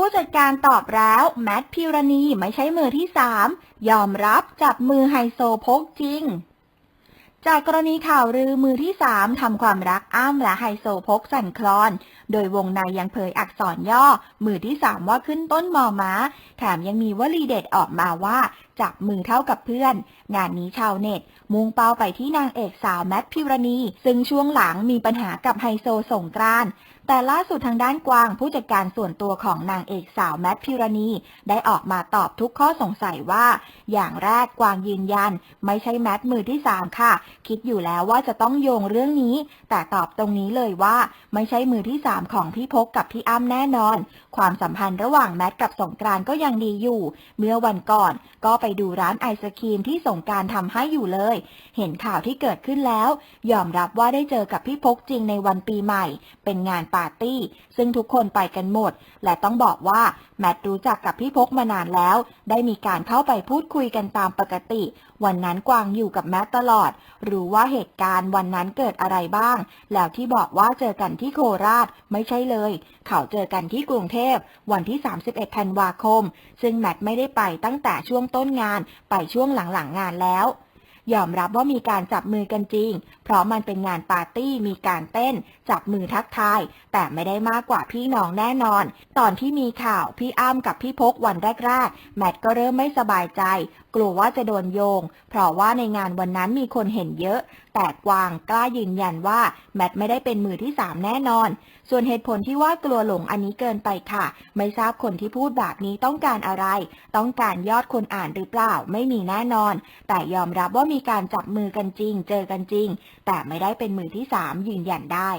ผู้จัดการตอบแล้วแมทพิรณีไม่ใช่มือที่สามยอมรับจับมือไฮโซโพกจริง จากกรณีข่าวลือมือที่สามทำความรักอ้ำและไฮโซโพกสั่นคลอน โดยวงในยังเผยอักษรย่อ มือที่สามว่าขึ้นต้นมอม้า แถมยังมีวลีเด็ดออกมาว่า จับมือเท่ากับเพื่อน งานนี้ชาวเน็ต มุ่งเป้าไปที่นางเอกสาวแมทพิรณี ซึ่งช่วงหลังมีปัญหากับไฮโซสงกราน แต่ล่าสุดทางด้านกวางผู้จัดการส่วนตัวของนางเอกสาวแมทพิรณีได้ออกมาตอบทุกข้อสงสัยว่า อย่างแรกกวางยืนยัน ไม่ใช่แมทมือที่สามค่ะ คิดอยู่แล้วว่าจะต้องโยงเรื่องนี้ แต่ตอบตรงนี้เลยว่า ไม่ใช่มือที่สามของพี่พกกับพี่อ้ำแน่นอน ความสัมพันธ์ระหว่างแมทกับสงกรานก็ยังดีอยู่ เมื่อวันก่อนก็ไปดูร้านไอศครีมที่สงการทำให้อยู่เลย เห็นข่าวที่เกิดขึ้นแล้ว ยอมรับว่าได้เจอกับพี่พกจริงในวันปีใหม่ เป็นงานปาร์ตี้ ซึ่งทุกคนไปกันหมด และต้องบอกว่า แมทรู้จักกับพี่พกมานานแล้ว ได้มีการเข้าไปพูดคุยกันตามปกติ วันนั้นกวางอยู่กับแมทตลอด รู้ว่าเหตุการณ์วันนั้นเกิดอะไรบ้าง แล้วที่บอกว่าเจอกันที่โคราชไม่ใช่เลย เขาเจอกันที่กรุงเทพ วันที่ 31 ธันวาคม ซึ่งแมทไม่ได้ไปตั้งแต่ช่วงต้นงานไปช่วงหลังๆงานแล้ว ยอมรับว่ามีการจับมือกันจริง เพราะมันเป็นงานปาร์ตี้มีการเต้น จับมือทักทาย แต่ไม่ได้มากกว่าพี่น้องแน่นอน ตอนที่มีข่าวพี่อ้ำกับพี่พกวันแรกๆ แมทก็เริ่มไม่สบายใจ กลัวว่าจะโดนโยง เพราะว่าในงานวันนั้นมีคนเห็นเยอะ แต่กวางกล้ายืนยันว่าแมทไม่ได้เป็นมือที่สามแน่นอน ส่วนเหตุผลที่ว่ากลัวหลงอันนี้เกินไปค่ะ ไม่ทราบคนที่พูดแบบนี้ต้องการอะไร ต้องการยอดคนอ่านหรือเปล่าไม่มีแน่นอน แต่ยอมรับว่ามีมีการจับมือกันจริง เจอกันจริง แต่ไม่ได้เป็นมือที่สามยืนยันได้